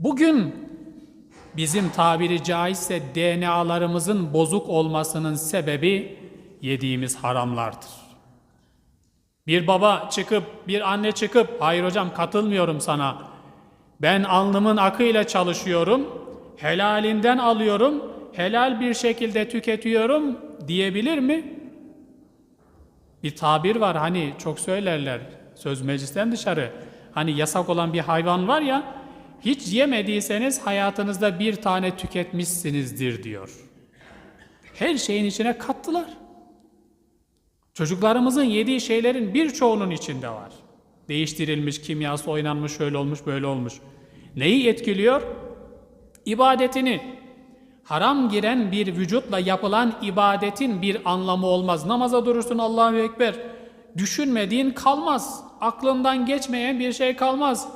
Bugün bizim tabiri caizse DNA'larımızın bozuk olmasının sebebi yediğimiz haramlardır. Bir baba çıkıp, bir anne çıkıp, hayır hocam katılmıyorum sana. Ben alnımın akıyla çalışıyorum, helalinden alıyorum, helal bir şekilde tüketiyorum diyebilir mi? Bir tabir var hani çok söylerler söz meclisten dışarı. Hani yasak olan bir hayvan var ya hiç yemediyseniz hayatınızda bir tane tüketmişsinizdir diyor. Her şeyin içine kattılar. Çocuklarımızın yediği şeylerin birçoğunun içinde var. Değiştirilmiş, kimyası oynanmış, şöyle olmuş, böyle olmuş. Neyi etkiliyor? İbadetini. Haram giren bir vücutla yapılan ibadetin bir anlamı olmaz. Namaza durursun Allahu Ekber. Düşünmediğin kalmaz. Aklından geçmeyen bir şey kalmaz.